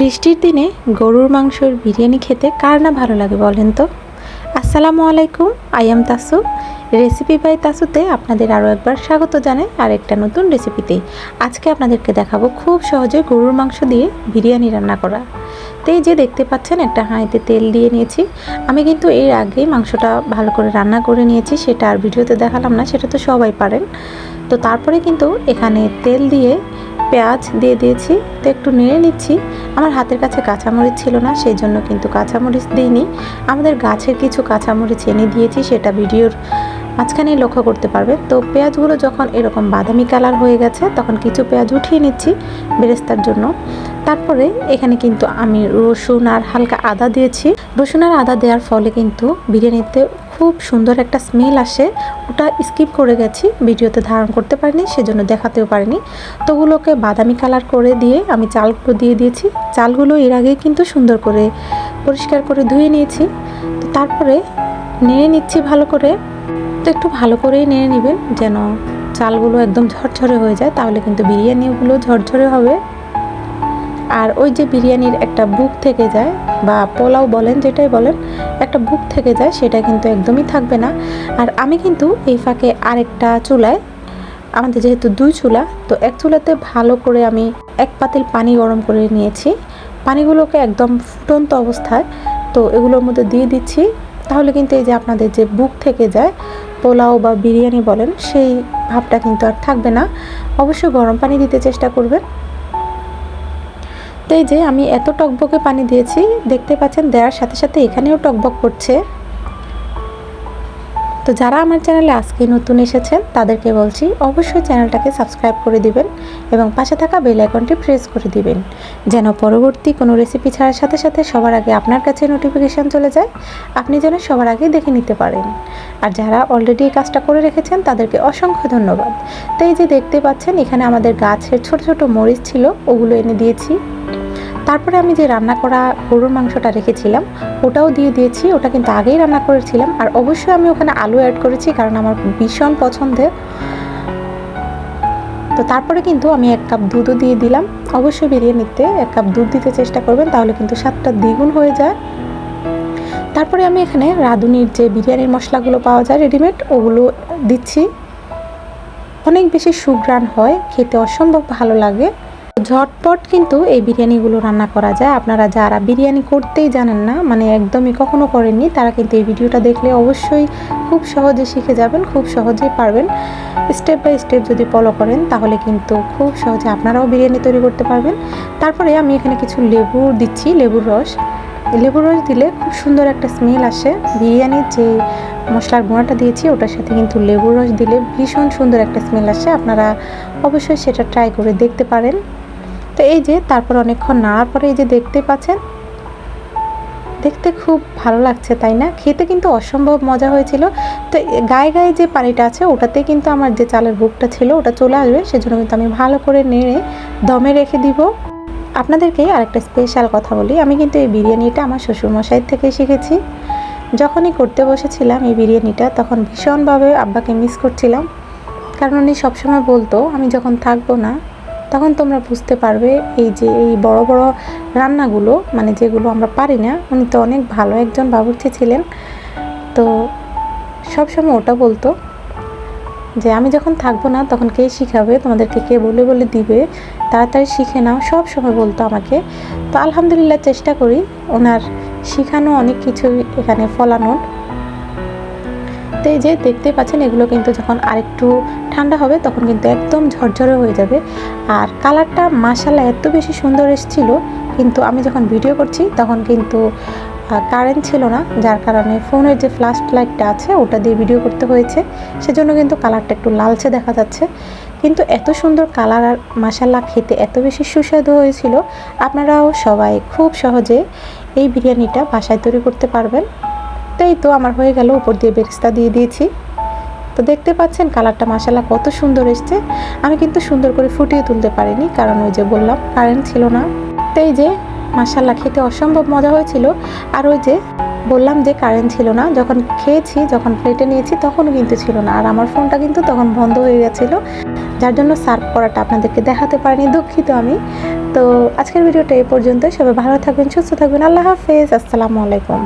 বৃষ্টির দিনে গরুর মাংসর বিরিয়ানি খেতে কার না ভালো লাগে বলেন তো? আসসালামু আলাইকুম, I am Tasu. Recipe by তাসুতে আপনাদের আরও একবার স্বাগত জানাই আর একটা নতুন রেসিপিতে। আজকে আপনাদেরকে দেখাবো খুব সহজে গরুর মাংস দিয়ে বিরিয়ানি রান্না করা। তো যে দেখতে পাচ্ছেন, একটা হাঁড়িতে তেল দিয়ে নিয়েছি। আমি কিন্তু এর আগেই মাংসটা ভালো করে রান্না করে নিয়েছি, সেটা আর ভিডিওতে দেখালাম না, সেটা তো সবাই পারেন। তো তারপরে কিন্তু এখানে তেল দিয়ে পেঁয়াজ দিয়ে দিয়েছি, তো একটু নেড়ে নিচ্ছি। আমার হাতের কাছে কাঁচামরিচ ছিল না, সেই জন্য কিন্তু কাঁচামরিচ দিইনি। আমাদের গাছের কিছু কাঁচামরিচ এনে দিয়েছি, সেটা ভিডিওর মাঝখানেই লক্ষ্য করতে পারবে। তো পেঁয়াজগুলো যখন এরকম বাদামি কালার হয়ে গেছে, তখন কিছু পেঁয়াজ উঠিয়ে নিচ্ছি বেরেস্তার জন্য। তারপরে এখানে কিন্তু আমি রসুন আর হালকা আদা দিয়েছি। রসুন আর আদা দেওয়ার ফলে কিন্তু বিরিয়ানিতে খুব সুন্দর একটা স্মেল আসে। ওটা স্কিপ করে গেছি, ভিডিওতে ধারণ করতে পারিনি, সেজন্য দেখাতেও পারিনি। তো ওগুলোকে বাদামি কালার করে দিয়ে আমি চালগুলো দিয়ে দিয়েছি। চালগুলো এর আগেই কিন্তু সুন্দর করে পরিষ্কার করে ধুয়ে নিয়েছি। তারপরে নেড়ে নিচ্ছি ভালো করে। তো একটু ভালো করেই নেড়ে নেবেন যেন চালগুলো একদম ঝরঝরে হয়ে যায়, তাহলে কিন্তু বিরিয়ানিগুলো ঝরঝরে হবে। আর ওই যে বিরিয়ানির একটা বুক থেকে যায়, বা পোলাও বলেন, যেটাই বলেন, একটা বুক থেকে যায়, সেটা কিন্তু একদমই থাকবে না। আর আমি কিন্তু এই ফাঁকে আরেকটা চুলায়, আমাদের যেহেতু দুই চুলা, তো এক চুলাতে ভালো করে আমি এক পাতিল পানি গরম করে নিয়েছি। পানিগুলোকে একদম ফুটন্ত অবস্থায়, তো এগুলোর মধ্যে দিয়ে দিচ্ছি। তাহলে কিন্তু এই যে আপনাদের যে বুক থেকে যায়, পোলাও বা বিরিয়ানি বলেন, সেই ভাবটা কিন্তু আর থাকবে না। অবশ্যই গরম পানি দিতে চেষ্টা করবেন। তো এই যে আমি এত টকবকে পানি দিয়েছি, দেখতে পাচ্ছেন দেওয়ার সাথে সাথে এখানেও টকবক করছে। তো যারা আমার চ্যানেলে আজকে নতুন এসেছেন, তাদেরকে বলছি অবশ্যই চ্যানেলটাকে সাবস্ক্রাইব করে দিবেন এবং পাশে থাকা বেল আইকনটি প্রেস করে দিবেন, যেন পরবর্তী কোনো রেসিপি ছাড়ার সাথে সাথে সবার আগে আপনার কাছে নোটিফিকেশান চলে যায়, আপনি যেন সবার আগে দেখে নিতে পারেন। আর যারা অলরেডি এই কাজটা করে রেখেছেন, তাদেরকে অসংখ্য ধন্যবাদ। তো এই যে দেখতে পাচ্ছেন, এখানে আমাদের গাছের ছোট ছোট মরিচ ছিল, ওগুলো এনে দিয়েছি। তারপরে আমি যে রান্না করা গরুর মাংসটা রেখেছিলাম, ওটাও দিয়ে দিয়েছি, ওটা কিন্তু আগেই রান্না করেছিলাম। আর অবশ্যই আমি ওখানে আলু অ্যাড করেছি কারণ আমার ভীষণ পছন্দের। তো তারপরে কিন্তু আমি এক কাপ দুধও দিয়ে দিলাম। অবশ্যই বিরিয়ানিতে এক কাপ দুধ দিতে চেষ্টা করবেন, তাহলে কিন্তু স্বাদটা দ্বিগুণ হয়ে যায়। তারপরে আমি এখানে রাঁধুনির যে বিরিয়ানির মশলাগুলো পাওয়া যায় রেডিমেড ওগুলো দিচ্ছি। অনেক বেশি সুগ্রান হয়, খেতে অসম্ভব ভালো লাগে। ঝটপট কিন্তু এই বিরিয়ানিগুলো রান্না করা যায়। আপনারা যারা বিরিয়ানি করতেই জানেন না মানে একদমই কখনো করেননি, তারা কিন্তু এই ভিডিওটা দেখলে অবশ্যই খুব সহজে শিখে যাবেন, খুব সহজেই পারবেন। স্টেপ বাই স্টেপ যদি ফলো করেন, তাহলে কিন্তু খুব সহজে আপনারাও বিরিয়ানি তৈরি করতে পারবেন। তারপরে আমি এখানে কিছু লেবু দিচ্ছি, লেবুর রস। লেবুর রস দিলে খুব সুন্দর একটা স্মেল আসে। বিরিয়ানির যে মশলার গুঁড়াটা দিয়েছি, ওটার সাথে কিন্তু লেবুর রস দিলে ভীষণ সুন্দর একটা স্মেল আসে। আপনারা অবশ্যই সেটা ট্রাই করে দেখতে পারেন। তো এই যে, তারপর অনেকক্ষণ নাড়ার পরে এই যে দেখতে পাচ্ছেন, দেখতে খুব ভালো লাগছে, তাই না? খেতে কিন্তু অসম্ভব মজা হয়েছিল। তো গায়ে গায়ে যে পানিটা আছে, ওটাতে কিন্তু আমার যে চালের বুকটা ছিল, ওটা চলে আসবে। সেজন্য কিন্তু আমি ভালো করে নেড়ে, দমে রেখে দিব। আপনাদেরকে আরেকটা স্পেশাল কথা বলি। আমি কিন্তু এই বিরিয়ানিটা আমার শ্বশুরমশাইয়ের থেকে শিখেছি। যখনই করতে বসেছিলাম এই বিরিয়ানিটা, তখন ভীষণভাবে আব্বাকে মিস করছিলাম। কারণ উনি সবসময় বলতো, আমি যখন থাকব না তখন তোমরা বুঝতে পারবে এই যে এই বড় বড় রান্নাগুলো মানে যেগুলো আমরা পারি না, উনি তো অনেক ভালো একজন বাবুর্চি ছিলেন। তো সবসময় ওটা বলতো যে, আমি যখন থাকব না, তখন কে শিখাবে? তোমাদেরকে কে বলে বলে দিবে? তাড়াতাড়ি শিখে নাও। সব সময় বলতো আমাকে। তো আলহামদুলিল্লাহ চেষ্টা করি। ওনার শিখানো অনেক কিছুই এখানে ফলানোর। তো যে দেখতে পাচ্ছেন, এগুলো কিন্তু যখন আরেকটু ঠান্ডা হবে, তখন কিন্তু একদম ঝরঝরে হয়ে যাবে। আর কালারটা মাসালা এত বেশি সুন্দর এসেছিল, কিন্তু আমি যখন ভিডিও করছি, তখন কিন্তু কারেন্ট ছিল না, যার কারণে ফোনের যে ফ্ল্যাশ লাইটটা আছে, ওটা দিয়ে ভিডিও করতে হয়েছে। সেজন্য কিন্তু কালারটা একটু লালচে দেখা যাচ্ছে। কিন্তু এত সুন্দর কালার আর মাসাল্লা খেতে এত বেশি সুস্বাদু হয়েছিল। আপনারাও সবাই খুব সহজে এই বিরিয়ানিটা বাসায় তৈরি করতে পারবেন। তো এই তো আমার হয়ে গেল, উপর দিয়ে বেরিস্তা দিয়ে দিয়েছি। তো দেখতে পাচ্ছেন কালারটা মাসালা কত সুন্দর এসছে। আমি কিন্তু সুন্দর করে ফুটিয়ে তুলতে পারিনি, কারণ ওই যে বললাম কারেন্ট ছিল না। তাই যে মাসাল্লা খেতে অসম্ভব মজা হয়েছিল। আর ওই যে বললাম যে কারেন্ট ছিল না, যখন খেয়েছি, যখন প্লেটে নিয়েছি, তখনও কিন্তু ছিল না। আর আমার ফোনটা কিন্তু তখন বন্ধ হয়ে গেছিল। যার জন্য সার্ভ করাটা আপনাদেরকে দেখাতে পারিনি, দুঃখিত আমি। তো আজকের ভিডিওটা এই পর্যন্ত সবাই ভালো থাকবেন, সুস্থ থাকবেন। আল্লাহ হাফেজ। আসসালামু আলাইকুম।